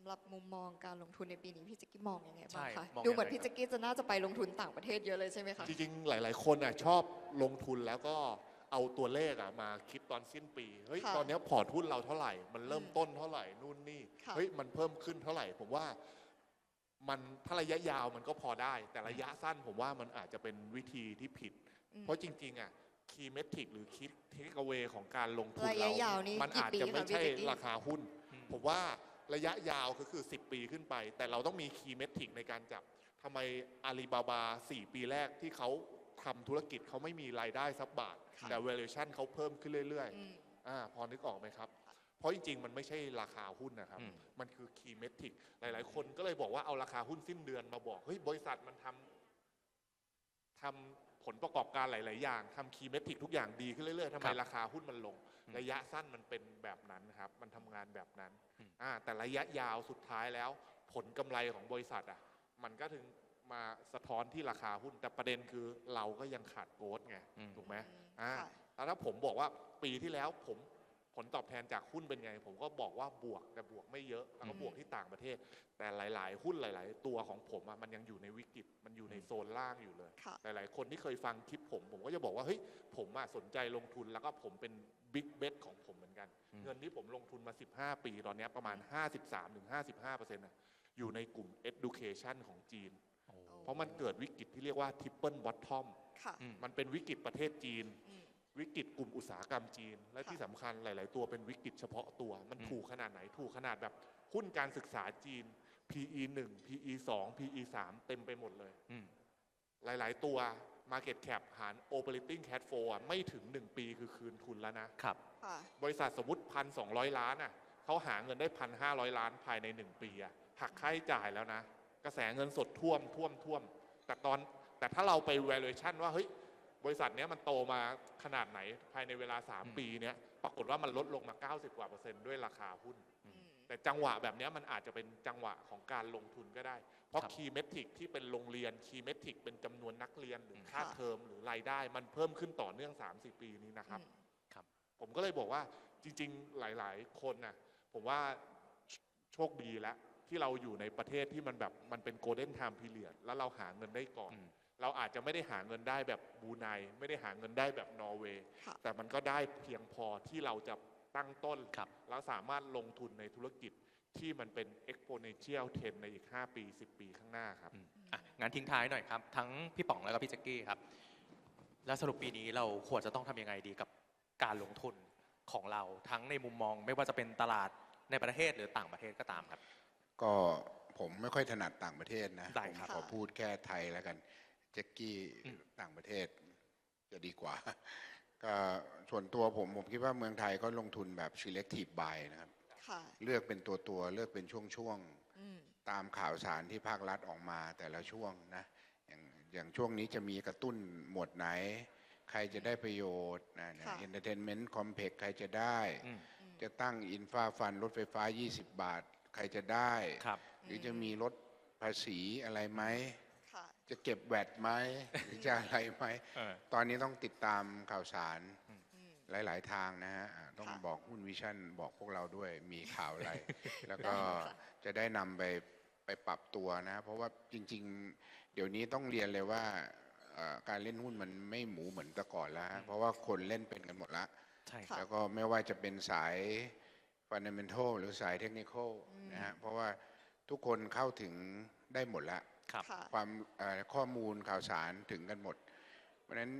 ำหรับมุมมองการลงทุนในปีนี้พี่แจ็กกี้มองยังไงบ้างใช่คะมองดูเหมือนยังไง พี่แจ็กกี้จะน่าจะไปลงทุนต่างประเทศเยอะเลยใช่ไหมคะ จริงๆ หลาย ๆ คนอะชอบลงทุนแล้วก็เอาตัวเลขอะมาคิดตอนสิ้นปี เฮ้ย ค่ะตอนเนี้ยพอร์ตหุ้นเราเท่าไหร่ มันเริ่มอืมต้นเท่าไหร่ นู่นนี่ ค่ะ เฮ้ย มันเพิ่มขึ้นเท่าไหร่ ผมว่ามันถ้าระยะยาวมันก็พอได้ แต่ระยะสั้นผมว่ามันอาจจะเป็นวิธีที่ผิด อืม เพราะจริง ๆ อะ คีย์เมทริกหรือคิดเทคเวของการลงทุนระยะเรายาวนี่มันกี่อาจปีจะคะไม่พี่ใช่แจ็กกี้ ราคาหุ้น อืม ผมว่า ระยะยาวก็คือ 10 ปีขึ้นไป แต่เราต้องมีคีย์เมทริกในการจับทำไมอาลีบาบา 4 ปีแรกที่เขาทำธุรกิจเขาไม่มีรายได้สักบาทค่ะแต่ valuation เขาเพิ่มขึ้นเรื่อยอืมๆอ่าพอนึกออกไหมครับ เพราะจริงๆ มันไม่ใช่ราคาหุ้นนะครับอืมมันคือคีย์เมทริกหลายๆ คนก็เลยบอกว่าเอาราคาหุ้นสิ้นเดือนมาบอก เฮ้ยบริษัทมันทำทำ ผลประกอบการหลาย ๆ อย่างทำคีย์เมทริกทุกอย่างดีขึ้นเรื่อย ๆทำไมครับราคาหุ้นมันลงอืมระยะสั้นมันเป็นแบบนั้นครับมันทำงานแบบนั้นอืมอ่าแต่ระยะยาวสุดท้ายแล้ว ผลกำไรของบริษัทอะมันก็ถึงมาสะท้อนที่ราคาหุ้นแต่ประเด็นคือเราก็ยังขาดโกดไงอืมถูกไหมอืมอ่าค่ะแล้วถ้าผมบอกว่าปีที่แล้วผม ผลตอบแทนจากหุ้นเป็นไง ผมก็บอกว่าบวกแต่บวกไม่เยอะแล้วก็อืมบวกที่ต่างประเทศ แต่หลาย ๆ หุ้นหลาย ๆ ตัวของผมอะมันยังอยู่ในวิกฤตมันอยู่ในโซนล่างอยู่เลย ค่ะ หลาย ๆ คนที่เคยฟังคลิปผม ผมก็จะบอกว่าเฮ้ยผมอะสนใจลงทุนแล้วก็ผมเป็นบิ๊กเบ t ของผมเหมือนกันอืมเงินที่ผมลงทุนมา 15 ปีตอนเนี้ยประมาณ 53-55%อะอยู่ในกลุ่ม education ของจีนโอ้เพราะมันเกิดวิกฤตที่เรียกว่า triple bottom ค่ะ อืม มันเป็นวิกฤตประเทศจีน อืม วิกฤตกลุ่มอุตสาหกรรมจีน และค่ะที่สำคัญหลาย ๆ ตัวเป็นวิกฤตเฉพาะตัว มันอืมถูกขนาดไหนถูกขนาดแบบหุ้นการศึกษาจีน PE 1 PE 2 PE 3เต็มไปหมดเลยอืมหลาย ๆ ตัว Market Cap หาร Operating Cash Flow อะไม่ถึง 1 ปีคือคืนทุนแล้วนะครับค่ะบริษัทสมมติพันสองล้านอะเขาหาเงินได้พันห้าร้อยล้านภายในหนึ่งปีอะหักค่าใช้จ่ายแล้วนะ กระแสเงินสดท่วมท่วมท่วม แต่ตอนแต่ถ้าเราไป valuation ว่าเฮ้ย บริษัทเนี้ยมันโตมาขนาดไหนภายในเวลาอืม3ปีเนี้ยปรากฏว่ามันลดลงมา 90 กว่าเปอร์เซ็นต์ด้วยราคาหุ้นอืมแต่จังหวะแบบเนี้ยมันอาจจะเป็นจังหวะของการลงทุนก็ได้ เพราะครับคีย์เมทริกที่เป็นโรงเรียนคีย์เมทริกเป็นจำนวนนักเรียนหรือมค่าค่ะเทอมหรือรายได้ มันเพิ่มขึ้นต่อเนื่อง 3-4 ปีนี้นะครับอืมผมก็เลยบอกว่าจริง ๆ หลาย ๆ คนน่ะผมว่าโชโชคดีแล้ว ที่เราอยู่ในประเทศที่มันแบบมันเป็นโกลเด้นไทม์พีเรียดแล้วเราหาเงินได้ก่อนอืมเราอาจจะไม่ได้หาเงินได้แบบบรูไนไม่ได้หาเงินได้แบบนอร์เวย์ค่ะแต่มันก็ได้เพียงพอที่เราจะตั้งต้นครับแล้วสามารถลงทุนในธุรกิจที่มันเป็น exponential 10ในอีก 5 ปี 10 ปีข้างหน้าครับอืมอะงั้นทิ้งท้ายหน่อยครับ ทั้งพี่ป๋องแล้วก็พี่แจ็กกี้ครับ แล้วสรุปปีนี้เราควรจะต้องทำยังไงดีกับการลงทุนของเราทั้งในมุมมองไม่ว่าจะเป็นตลาดในประเทศหรือต่างประเทศก็ตามครับ ก็ผมไม่ค่อยถนัดต่างประเทศนะได้ผมครับ ขอพูดแค่ไทยแล้วกันแจ็กกี้อืมต่างประเทศ จะดีกว่า ก็ส่วนตัวผมผมคิดว่าเมืองไทยก็ลงทุนแบบ selective buy นะครับ ค่ะเลือกเป็นตัวตัวๆเลือกเป็นช่วงอืมๆตามข่าวสารที่ภาครัฐออกมาแต่ละช่วงนะอย่างอย่างช่วงนี้จะมีกระตุ้นหมวดไหน ใครจะได้ประโยชน์นะค่ะเอนเตอร์เทนเมนต์คอมเพล็กใครจะได้ อืมอืมจะตั้งอินฟาฟันรถไฟฟ้า 20 บาท ใครจะได้ ครับ หรือจะมีลดภาษีอะไรไหม ค่ะ จะเก็บแวดไหมหรือจะอะไรไหม เออ ตอนนี้ต้องติดตามข่าวสารอืม หลาย ๆ ทางนะฮะอ่าต้องค่ะ บอกหุ้นวิชั่นบอกพวกเราด้วยมีข่าวอะไร แล้วก็ได้ค่ะจะได้นำไปไปปรับตัวนะ เพราะว่าจริง ๆ เดี๋ยวนี้ต้องเรียนเลยว่าเอ่อการเล่นหุ้นมันไม่หมูเหมือนแต่ก่อนแล้วฮะเพราะว่าคนเล่นเป็นกันหมดละ ใช่คค่ะรับ แล้วก็ไม่ว่าจะเป็นสาย fundamental หรือสาย technical อืมนะฮะเพราะว่าทุกคนเข้าถึงได้หมดละครับค่ะ ความเอ่อข้อมูลข่าวสารถึงกันหมด เพราะฉะนั้น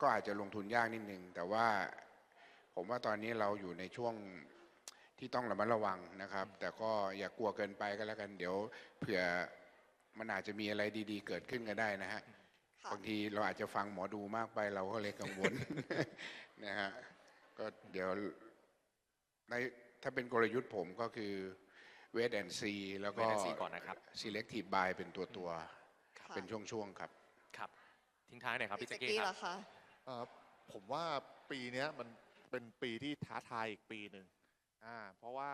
ก็อาจจะลงทุนยากนิดนึง แต่ว่าผมว่าตอนนี้เราอยู่ในช่วงที่ต้องระมัดระวังนะครับ แต่ก็อย่ากลัวเกินไปก็แล้วกันเดี๋ยวเผื่อมันอาจจะมีอะไรดีๆ เกิดขึ้นก็ได้นะฮะค่ะ บางทีเราอาจจะฟังหมอดูมากไปเราก็เลยกังวล นะฮะก็เดี๋ยวใน ถ้าเป็นกลยุทธ์ผมก็คือเวทแอนซีแล้วก็ wait and see ก่อนนะครับ selective buy เป็นตัวตัวๆค่ะเป็นช่วงๆครับ ครับ ทิ้งท้ายหน่อยครับพี่พี่แจ็แจ็กกกี้กี้ครัล่ะบคะ เอ่อผมว่าปีเนี้ยมันเป็นปีที่ท้าทายอีกปีหนึ่งอ่าเพราะว่า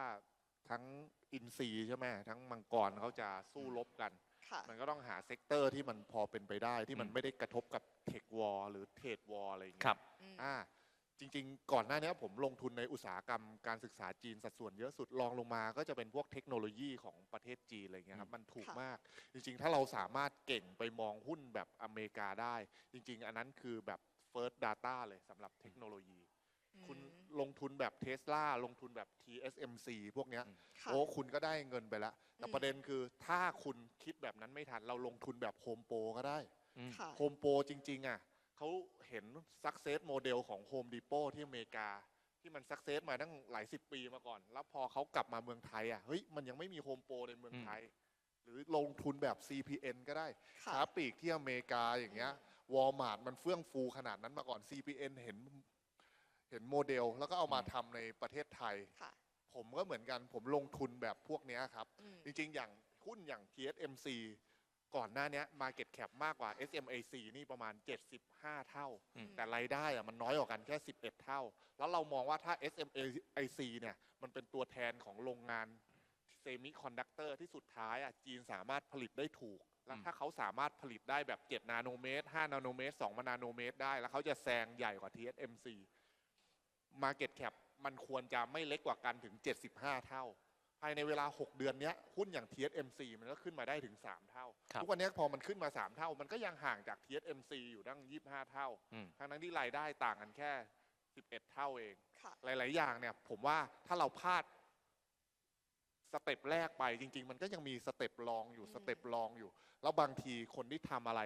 ทั้งอินซีย์ใช่ไหมทั้งมังกรเขาจะสู้รบกัน ค่ะ มันก็ต้องหาเซกเตอร์ที่มันพอเป็นไปได้ที่มันอืม ไม่ได้กระทบกับเทควอลหรือเทรดวอลอะไรอย่างครัเงี้บยอืมอ่า จริง ๆ ก่อนหน้านี้ผมลงทุนในอุตสาหกรรมการศึกษาจีนสัดส่วนเยอะสุดรองลงมาก็จะเป็นพวกเทคโนโลยีของประเทศจีนอะไรเงี้ยครับมันถูกค่ะมาก จริง ๆ ถ้าเราสามารถเก่งไปมองหุ้นแบบอเมริกาได้ จริง ๆ อันนั้นคือแบบ first data เลยสำหรับเทคโนโลยี คุณอืมลงทุนแบบเทสลาลงทุนแบบ TSMC พวกเนี้ยค่ะโอ้คุณก็ได้เงินไปแล้ว แต่อืมประเด็นคือถ้าคุณคิดแบบนั้นไม่ทันเราลงทุนแบบโฮมโปรก็ได้อืมค่ะโฮมโปรจริง ๆ อะ เขาเห็น success model ของ Home Depot ที่อเมริกา ที่มัน success มาตั้งหลายสิบปีมาก่อน แล้วพอเขากลับมาเมืองไทยอะเฮ้ยมันยังไม่มีโฮมโปรในเมืองไทย หรือลงทุนแบบ CPN ก็ได้ค่ะค้าปลีกที่อเมริกาอย่างเงี้ยวอลมาร์ทมันเฟื่องฟูขนาดนั้นมาก่อน CPN เห็นเห็นโมเดล แล้วก็เอามาทำในประเทศไทยค่ะผมก็เหมือนกันผมลงทุนแบบพวกเนี้ยครับอืมจริงๆ อย่างหุ้นอย่าง TSMC ก่อนหน้าเนี้ย Market Cap มากกว่า SMAC นี่ประมาณ 75 เท่า อืม แต่รายได้อะมันน้อยกว่ากันแค่ 11 เท่า แล้วเรามองว่าถ้า SMAC เนี่ยมันเป็นตัวแทนของโรงงานเซมิคอนดักเตอร์ที่สุดท้ายอะจีนสามารถผลิตได้ถูก แล้วถ้าเขาสามารถผลิตได้แบบ 7 นาโนเมตร 5 นาโนเมตร 2 นาโนเมตรได้ แล้วเขาจะแซงใหญ่กว่า TSMC Market Cap มันควรจะไม่เล็กกว่ากันถึง 75 เท่า ภายในเวลา 6 เดือนเนี้ยหุ้นอย่าง TSMC มันก็ขึ้นมาได้ถึง 3 เท่าครับทุกวันเนี้ยพอมันขึ้นมา 3 เท่า มันก็ยังห่างจาก TSMC อยู่ตั้ง 25 เท่าอืมทั้งนั้นที่รายได้ต่างกันแค่ 11 เท่าเองค่ะหลาย ๆ อย่างเนี่ย ผมว่าถ้าเราพลาดสเต็ปแรกไปจริง ๆ มันก็ยังมีสเต็ปรองอยู่อืมสเต็ปรองอยู่ แล้วบางทีคนที่ทำอะไร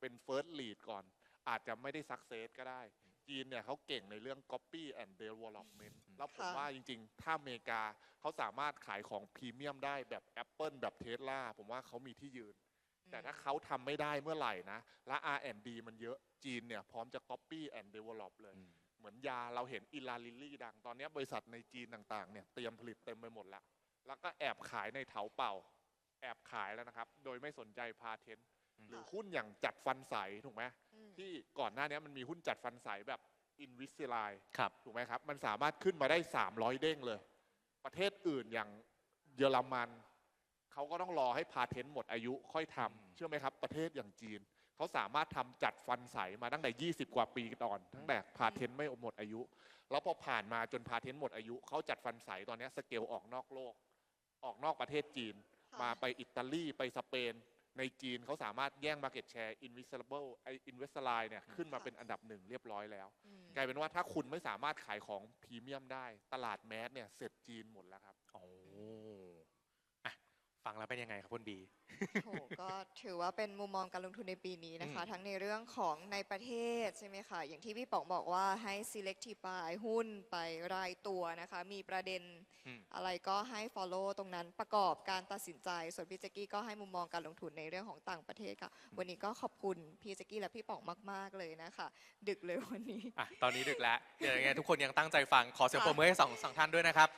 เป็น first lead ก่อน อาจจะไม่ได้ success ก็ได้ จีนเนี่ยเขาเก่งในเรื่อง copy and development แล้วผมค่ะว่าจริงๆ ถ้าอเมริกาเขาสามารถขายของพรีเมียมได้แบบ Apple แบบ Tesla ผมว่าเขามีที่ยืน แต่ถ้าเขาทำไม่ได้เมื่อไหร่นะ และ R&D มันเยอะจีนเนี่ยพร้อมจะ copy and develop เลยอืมเหมือนยาเราเห็นอิลาลิลลี่ดัง ตอนนี้บริษัทในจีนต่างๆเนี่ยเตรียมผลิตเต็มไปหมดแล้วแล้วก็แอบขายในเถาเป่า แอบขายแล้วนะครับ โดยไม่สนใจพาเทนต์อืม หรือหุ้นอย่างจัดฟันใสถูกไหมอืมที่ก่อนหน้านี้มันมีหุ้นจัดฟันใสแบบอินวิส i ไลครับถูกไหมครับ มันสามารถขึ้นมาได้ 300 เด้งเลย ประเทศอื่นอย่างเยอรมันเขาก็ต้องรอให้พาเทนต์หมดอายุค่อยทำอืมเชื่อไหมครับ ประเทศอย่างจีนเขาสามารถทำจัดฟันใสมาตั้งแต่ 20 กว่าปีก่อนตั้งแต่พาเทนต์ไม่หมดอายุ แล้วพอผ่านมาจนพาเทนต์หมดอายุเขาจัดฟันใสตอนนี้สเกลออกนอกโลก ออกนอกประเทศจีนค่ะมาไปอิตาลีไปสเปน ในจีนเขาสามารถแย่ง Market Share Invisible ไอ Invisalign เนี่ยขึ้นมาเป็นอันดับหนึ่งเรียบร้อยแล้วอืมกลายเป็นว่าถ้าคุณไม่สามารถขายของพรีเมียมได้ ตลาดแมสเนี่ยเสร็จจีนหมดแล้วครับโอ้อะ ฟังแล้วเป็นยังไงครับคุณบีโหก็ถือว่าเป็นมุมมองการลงทุนในปีนี้นะคะอืมทั้งในเรื่องของในประเทศใช่ไหมคะอย่างที่พี่ป๋องบอกว่าให้ selective buy หุ้นไปรายตัวนะคะ มีประเด็นอืมอะไรก็ให้ follow ตรงนั้นประกอบการตัดสินใจ ส่วนพี่แจ๊กกี้ก็ให้มุมมองการลงทุนในเรื่องของต่างประเทศค่ะ วันนี้ก็ขอบคุณพี่แจ๊กกี้และพี่ป๋องมาก ๆ เลยนะคะ ดึกเลยวันนี้อะตอนนี้ดึกแล้วเดี๋ยวยังไงทุกคนยังตั้งใจฟังขอเสียงค่ะปรบมือให้สองสองท่านด้วยนะครับ